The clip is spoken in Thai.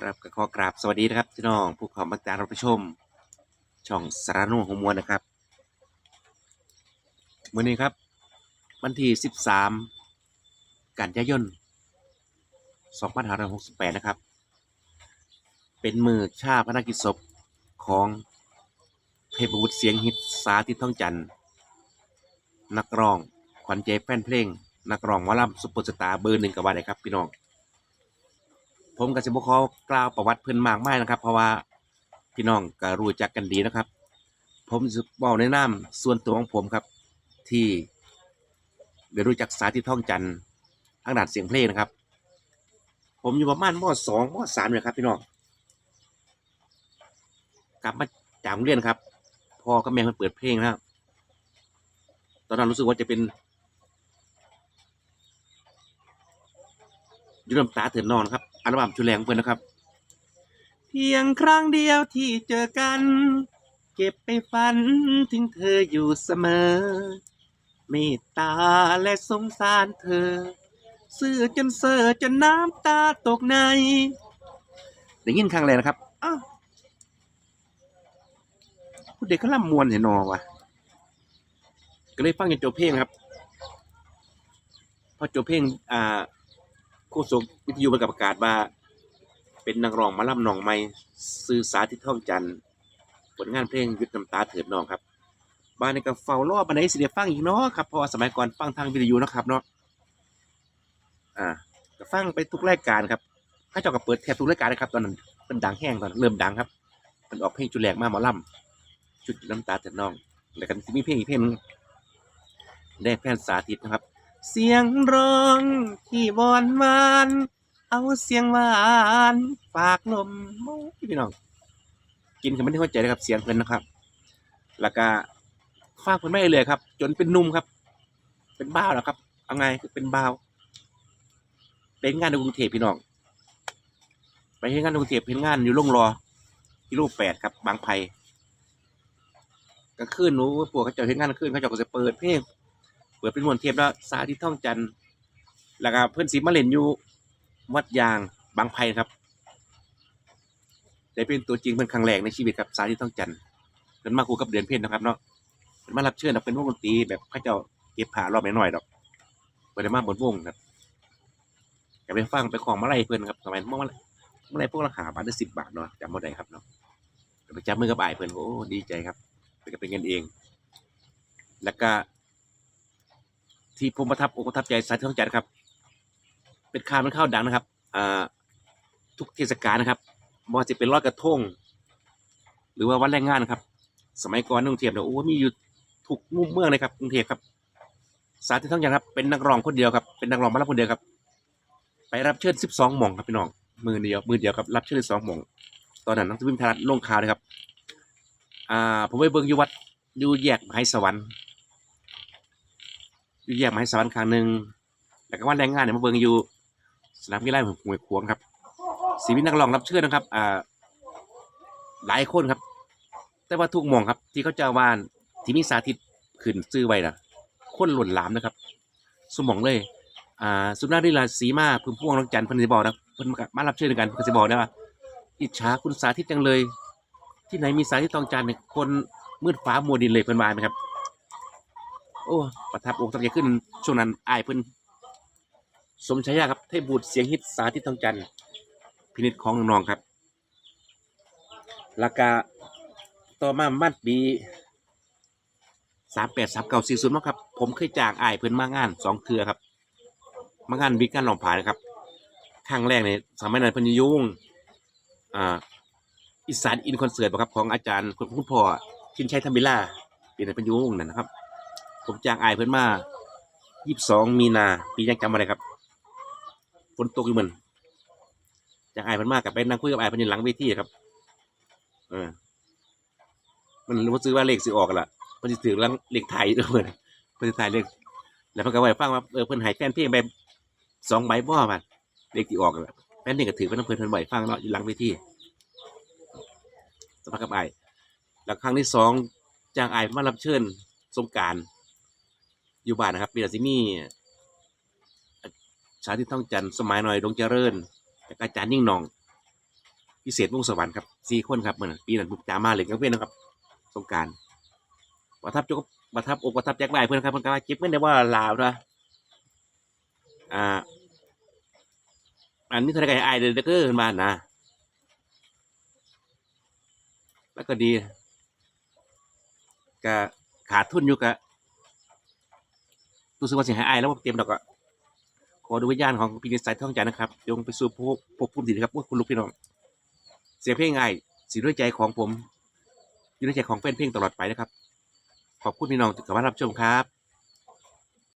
ครับก็ขอกราบสวัสดีนะครับพี่น้องผู้เขอมาติดารับชม ช่องสารนุหงมวลนะครับมื้อนี้ครับ วันที่ 13 กันยายน2568 นะครับ เป็นมือชาพนักกิจศพของเทพบุตรเสียงฮิตสาธิตท่องจันทร์ นักร้อง ขวัญใจแฟนเพลง นักร้องหมอลำซุปเปอร์สตาร์เบอร์หนึ่งกับว่าได้ครับพี่น้อง ผมกับสิบขอกล่าวประวัติเพิ่อนมากมายนะครับ เพราะว่าพี่น้องก็รู้จักกันดีนะครับ ผมจะบอกในนามส่วนตัวของผมครับ ที่ได้รู้จักสาธิตท่องจันทร์ทางด้านเสียงเพลงนะครับ ผมอยู่ประมาณมสองมสามเนี่ยครับ พี่น้องกลับมาจากโรงเรียนครับพ่อกับแม่เพิ่นเปิดเพลงนะครับตอนนั้นรู้สึกว่าจะเป็น ยูน้ำตาเถือนนอนครับอัลบั้มชุดแรงเพื่อนนะครับ เพียงครั้งเดียวที่เจอกัน เก็บไปฝันถึงเธออยู่เสมอ เมตตาและสงสารเธอ ซื่อจนเซอจนน้ำตาตกในได้ยินครั้งแรกนะครับอ้าวผู้เด็กเขาล่ำมวนเห็นนอวะก็เลยฟังจนจบเพลงครับ พอจบเพลงอ่า โฆษกวิทยุประกาศว่า เป็นนักร้องมาล่ำหนองไม้สื่อสาธิตท่องจันทร์ผลงานเพลงยุดน้ำตาเถิดนองครับบ้านในก็เฝ้ารอบันไดเดียฟังอีกเนาะครับเพราะว่าสมัยก่อนฟังทางวิทยุนะครับเนาะอ่าก็ฟังไปทุกรายการครับข้าเจ้าก็เปิดแทบทุกรายการนะครับ ตอนนั้นเป็นดังแห้งตอนเริ่มดังครับมันออกเพลงจุดแรกมาหมอล่ำจุดน้ำตาเถิดนองแล้วก็มีเพลงอีกเพลงหนึ่งแดกแฟนสาธิตนะครับ เสียงร้องที่วอนวานเอาเสียงหวานฝากลมพี่น้อง กินกันไม่ได้เข้าใจนะครับ เสียงเพิ่นนะครับ แล้วก็ฝากเพิ่นไม่เลยครับ จนเป็นนุ่มครับ เป็นบ้าวแล้วครับเอาไงคือเป็นบ้าวเป็นงานในกรุงเทพพี่น้อง ไปเห็นงานในกรุงเทพเห็นงานอยู่โรงรอที่รูปแปดครับ บางไผ่กลางคืนหนูปวกเขาเจะเห็นงานกลางคืนเขาเจะก็จะเปิดเพลง เปิดเป็นมวนเทปแล้วสาธิตท่องจันทร์แล้วก็เพื่อนสีมาเล่นอยู่วัดยางบางไผ่ครับได้เป็นตัวจริงเป็นครั้งแรกในชีวิตครับสาธิตท่องจันทร์เป็นมาคู่กับเดือนเพ็ญนะครับเนาะเป็นมารับเชิญเป็นวงดนตรีแบบเขาเจ้าเก็บผ่ารอบหน่อยๆดอกเปิดมาบนวงครับก็ไปฟังไปของมาไล่เพื่อนครับสมัยเมื่อวันเมื่อไรพวกราคาบาทได้สิบบาทเนาะจำไม่ได้ครับเนาะไปจับมือกับอ้ายเพื่อนโอ้ดีใจครับเป็นก็เป็นเงินเอง แล้วก็ ที่ผมประทับอกประทับใจสายท่องจันทร์ครับ เป็นข่าวมันข้าวดังนะครับอ่าทุกเทศกาลนะครับไม่ว่าจะเป็นลอยกระทงหรือว่าวันแรงงานครับ สมัยก่อนกรุงเทพเนี่ยโอ้มีอยู่ทุกมุมเมืองเลยครับกรุงเทพครับสาธิตท่องจันทร์ครับเป็นนักร้องคนเดียวครับเป็นนักร้องมารับคนเดียวครับ ไปรับเชิญสิบสองหม่องครับพี่น้องมือเดียวมือเดียวครับรับเชิญสองหม่อง ตอนนั้นนักวิมพ์ไทยรัฐลงข่าวเลยครับ อ่าผมไปเบิ่งอยู่วัดอยู่แยกมหาสวรรค์ อยู่ยกมหาสวรรค์ครั้งหนึ่งแล้วก็วันแรงงานเนี่ยมาเบิงอยู่ สนามกีฬาหวยขวงครับสีวินักร้องรับเชิญนะครับ อ่า หลายคนครับ แต่ว่าทุกมองครับ ที่เขาเจะวานที่มีสาธิตขึ้นซื้อไว้นะคนหล่นหลามนะครับ สมองเลย อ่า สุนารีราศีมาพึ่งพวงน้องจันทร์พันธิบอกนะเพิ่นมารับเชิญกันเพิ่นสิบอกได้ว่า อิจฉาคุณสาธิตจังเลย ที่ไหนมีสาธิตทองจันทร์เนี่ยคนมืดฟ้ามัวดินเลยเพิ่นว่าไหมครับ อ้ประทับอกประทับใจขึ้นช่วงนั้นอายเพิ่นสมฉายาครับเทพบุตรเสียงฮิตสาธิตทองจันทร์พินิจของน้องๆครับแล้วก็ต่อมามัดปีสามแปดสามเก้าสี่ศูนย์มั้งครับ ผมเคยจ้างอายเพิ่นมางานสองเทือครับ มางานวิกการลองผายนะครับครั้งแรกเนี่ยสมัยนั้นเพิ่นยุ่งอ่าอีสานอินคอนเสิร์ตบ่ครับของอาจารย์คุณพ่อชินชัยธรรมิล่าเป็นเป็นยุ่งนั่นนะครับ ผมจางอายเพิ่นมา22มีนาปียังจำอะไรครับฝนตกอยู่เหมือนจางอายเพิ่นมากับไปนั่งคุยกับอายเพิ่นอยู่หลังเวทีครับ เออ มันรู้ว่าซื้อว่าเลขสิออกละเพิ่นสิถือหลังเลขไทยด้วยเพิ่นเพิ่นสิถ่ายเลขแล้วเพิ่นก็ไว้ฟังว่าเออเพิ่นให้แฟนเพลงไปสองใบบ่มันเลขที่ออกกันละแฟนเพลงก็ถือเพิ่นเพิ่นเพิ่นไว้ฟังเนาะอยู่หลังเวทีสัมภาษณ์กับอายแล้วครั้งที่สองจ้างอายมารับเชิญสงการ อยู่บ้านนะครับมีแต่สิมีชาติท่องจันสมัยหน่อยดวงเจริญแล้วก็อาจารย์ยิ่งนอง พิเศษวงสวรรค์ครับสี่คนครับเหมือนปีนั้นผมจามาเลยกับเพื่อนนะครับสงกรารประทับจกประทับอกประทับแจ็คไว้เพื่อนครับเพื่อนก็ว่าเก็บเงินได้ว่าลาวนะอ่าอันนี้เท่าไหรก็ให้อเด้อเด้อเกินมานะ แล้วก็ดีก็ขาดทุนอยู่กะ รู้สึกว่าเสียหายอายแล้วว่าเตรียมดอกก็ขอดูวิญญาณของปีนิสัยท่องใจนะครับจงไปสู่ภพภพภูมิดีนะครับว่าคุณลูกพี่น้อง เสียงเพลงไอ้ายสีด้วยใจของผมอยู่ในใจของแฟนเพลงตลอดไปนะครับ ขอบคุณพี่น้องที่เข้ามารับชมครับ